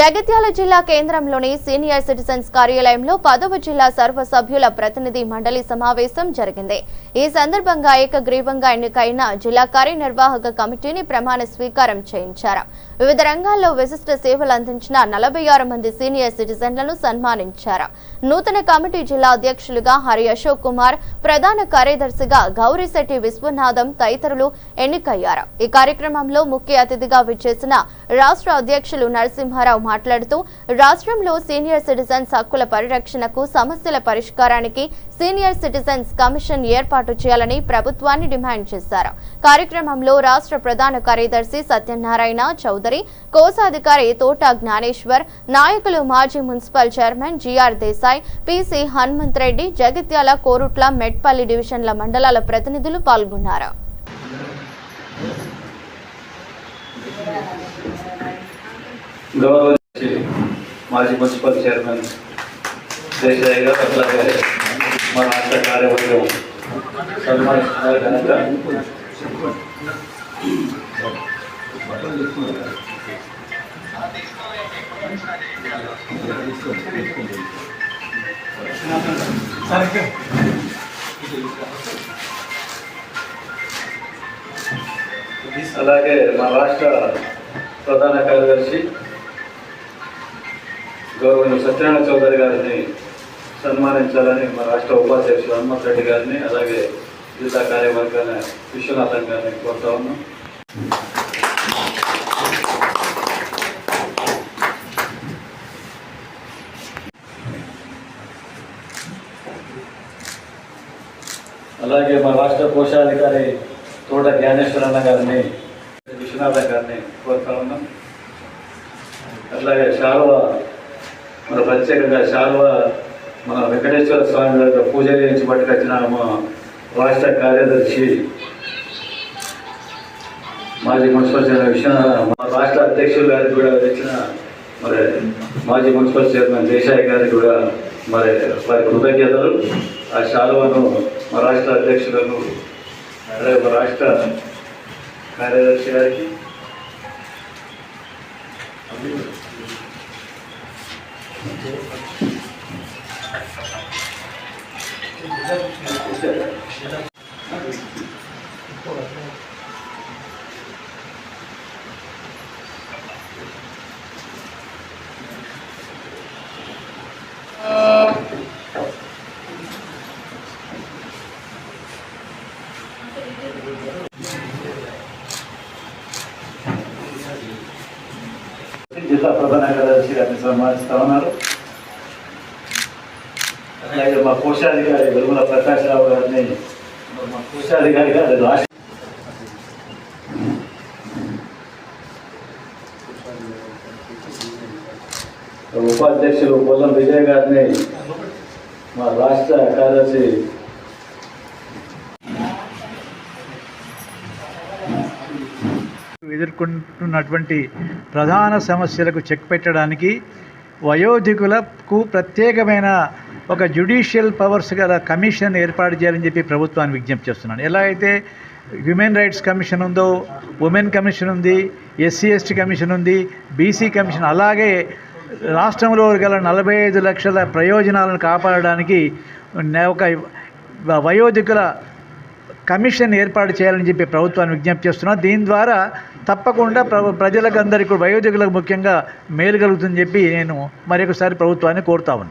జగిత్యాల జిల్లా కేంద్రంలోని senior citizens కార్యాలయంలో పదవ జిల్లా సర్వసభ్యుల ప్రతినిధి మండలి సమావేశం జరిగింది. ఈ సందర్భంగా ఏకగ్రీవంగా ఎన్నికైన జిల్లా కార్యనిర్వాహక కమిటీని ప్రమాణ స్వీకారం చేయించారు. వివిధ రంగాల్లో విశిష్ట సేవలు అందించిన నలభై ఆరు మంది సీనియర్ సిటిజన్లను సన్మానించారు. నూతన కమిటీ జిల్లా అధ్యక్షులుగా హరి అశోక్ కుమార్ ప్రధాన కార్యదర్శిగా గౌరీశెట్టి విశ్వనాథం తదితరులు ఎన్నికయ్యారు. ఈ కార్యక్రమంలో ముఖ్య అతిథిగా విచ్చేసిన రాష్ట్ర అధ్యక్షులు నరసింహారావు మాట్లాడుతూ రాష్ట్రంలో సీనియర్ సిటిజన్స్ హక్కుల పరిరక్షణకు సమస్యల పరిష్కారానికి సీనియర్ సిటిజన్స్ కమిషన్ ఏర్పాటు చేయాలని ప్రభుత్వాన్ని డిమాండ్ చేశారు. కార్యక్రమంలో రాష్ట్ర ప్రధాన కార్యదర్శి సత్యనారాయణ చౌదరి కోశాధికారి తోట జ్ఞానేశ్వర్ నాయకులు మాజీ municipal chairman GR Desai PC Hanumanth Reddy Jagtial Korutla Metpally డివిజన్ల మండలాల ప్రతినిధులు పాల్గొన్నారు. గౌరవ మాజీ మున్సిపల్ చైర్మన్ దేశాయ్ గారు అట్లాగే మా రాష్ట్ర కార్యవర్గం సన్మానిస్తున్నారు కనుక అలాగే మా రాష్ట్ర ప్రధాన కార్యదర్శి గౌరవ సత్యనారాయణ చౌదరి గారిని సన్మానించాలని మా రాష్ట్ర ఉపాధ్యక్షులు హనుమంత్ రెడ్డి గారిని అలాగే జిల్లా కార్యవర్గాన్ని విశ్వనాథన్ గారిని కోరుతా ఉన్నాం. అలాగే మా రాష్ట్ర కోశాధికారి తోట జ్ఞానేశ్వరన్న గారిని విశ్వనాథన్ గారిని కోరుతా ఉన్నాం. అట్లాగే శాలువ మన ప్రత్యేకంగా శాల్వ మన వెంకటేశ్వర స్వామి గారి పూజ చేయించి పట్టుకొచ్చిన మా రాష్ట్ర కార్యదర్శి మాజీ మున్సిపల్ చైర్మన్ విశ్వనాథ మా రాష్ట్ర అధ్యక్షులు గారికి కూడా తెచ్చిన మరి మాజీ మున్సిపల్ చైర్మన్ దేశాయ్ గారికి కూడా మరి వారి కృతజ్ఞతలు. ఆ శాలువను మా రాష్ట్ర అధ్యక్షులను అలాగే మా రాష్ట్ర కార్యదర్శి గారికి జిల్లా ప్రధాన కార్యదర్శి గారిని సన్మానిస్తా ఉన్నారు. అలాగే మా కోశాధికారి వెలుగుల ప్రకాశ్రావు గారిని మా కోశాధికారి గారి రాష్ట్ర ఉపాధ్యక్షులు పొల్లం విజయ్ గారిని మా రాష్ట్ర కార్యదర్శి ఎదుర్కొంటున్నటువంటి ప్రధాన సమస్యలకు చెక్ పెట్టడానికి వయోధికులకు ప్రత్యేకమైన ఒక జ్యుడిషియల్ పవర్స్ గల కమిషన్ ఏర్పాటు చేయాలని చెప్పి ప్రభుత్వాన్ని విజ్ఞప్తి చేస్తున్నాను. ఎలా అయితే హ్యూమెన్ రైట్స్ కమిషన్ ఉందో ఉమెన్ కమిషన్ ఉంది ఎస్సీ ఎస్టీ కమిషన్ ఉంది బీసీ కమిషన్ అలాగే రాష్ట్రంలో గల నలభై ఐదు లక్షల ప్రయోజనాలను కాపాడడానికి ఒక వయోధికుల కమిషన్ ఏర్పాటు చేయాలని చెప్పి ప్రభుత్వాన్ని విజ్ఞప్తి చేస్తున్నాం దీని ద్వారా తప్పకుండా ప్ర ప్రజలకు అందరికీ వయోధికులకు ముఖ్యంగా మేలు కలుగుతుందని చెప్పి నేను మరొకసారి ప్రభుత్వాన్ని కోరుతా ఉన్నాను.